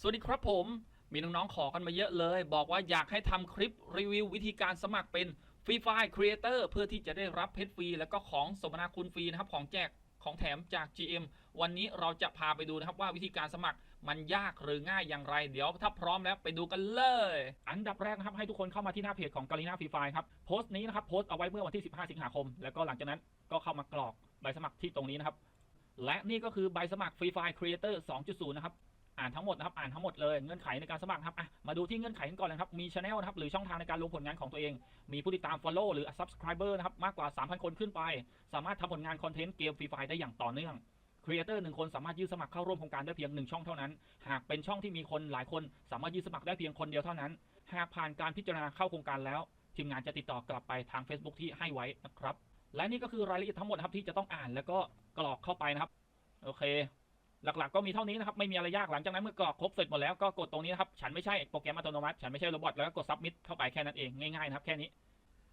สวัสดีครับผม มีน้องๆขอกันมาเยอะเลย บอกว่าอยากให้ทำคลิปรีวิววิธีการสมัครเป็นฟรีไฟล์ครีเอเตอร์เพื่อที่จะได้รับเพชรฟรี แล้วก็ของสมนาคุณฟรีนะครับ ของแจกของแถมจาก GM วันนี้เราจะพาไปดูนะครับว่าวิธีการสมัครมันยากหรือง่ายอย่างไร เดี๋ยวถ้าพร้อมแล้วไปดูกันเลย อันดับแรกนะครับให้ทุกคนเข้ามาที่หน้าเพจของกาลิน่าฟรีไฟล์ครับโพสต์นี้นะครับโพสต์เอาไว้เมื่อวันที่ 15 สิงหาคม แล้วก็หลังจากนั้นก็เข้ามากรอกใบสมัครที่ตรงนี้นะครับและนี่ก็คือใบสมัคร Free Fire Creator 2.0 นะครับ อ่านทั้งหมดนะครับอ่านทั้งหมดเลยเงื่อนไขในการสมัครครับอะมาดูที่เงื่อนไขกันก่อนเลยครับมีช anel นะครับหรือช่องทางในการลงผลงานของตัวเอง มีผู้ติดตาม follow หรือ subscriber นะครับมากกว่า 3,000 คนขึ้นไป สามารถทำผลงานคอนเทนต์เกม Free Fire ได้อย่างต่อเนื่องครีเอเตอร์หนึ่งคนสามารถยื่นสมัครเข้าร่วมโครงการได้เพียงหนึ่งช่องเท่านั้น หากเป็นช่องที่มีคนหลายคนสามารถยื่นสมัครได้เพียงคนเดียวเท่านั้น หากผ่านการพิจารณาเข้าโครงการแล้ว ทีมงานจะติดต่อกลับไปทาง Facebook ที่ให้ไว้นะครับ และนี่ก็คือรายละเอียดทั้งหมดครับที่จะต้องอ่านแล้วก็กรอกเข้าไปนะครับ โอเค หลักๆก็มีเท่านี้นะครับไม่มีอะไรยากหลังจากนั้นเมื่อกรอกครบเสร็จหมดแล้วก็กดตรงนี้นะครับฉันไม่ใช่โปรแกรมอัตโนมัติฉันไม่ใช่โรบอทแล้วก็กด submit เข้าไปแค่นั้นเองง่ายๆนะครับแค่นี้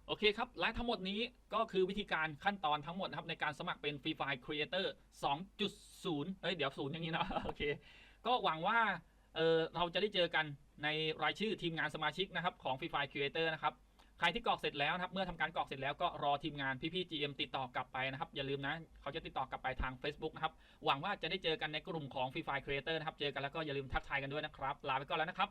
โอเคครับ และทั้งหมดนี้ก็คือวิธีการขั้นตอนทั้งหมดนะครับในการสมัครเป็น Free Fire Creator 2.0เอ้ย เดี๋ยวศูนย์อย่างนี้นะโอเค ก็หวังว่าเออเราจะได้เจอกันในรายชื่อทีมงานสมาชิกนะครับของ Free Fire Creator นะครับ รที่กรอกเสร็จแล้วนะครับ เมื่อทำการกรอกเสร็จแล้วก็รอทีมงานพี่ๆ GM ติดต่อกลับไปนะครับ อย่าลืมนะเขาจะติดต่อกลับไปทาง Facebook นะครับ หวังว่าจะได้เจอกันในกลุ่มของ Free Fire Creator นะครับ เจอกันแล้วก็อย่าลืมทักทายกันด้วยนะครับ ลาไปก่อนแล้วนะครับ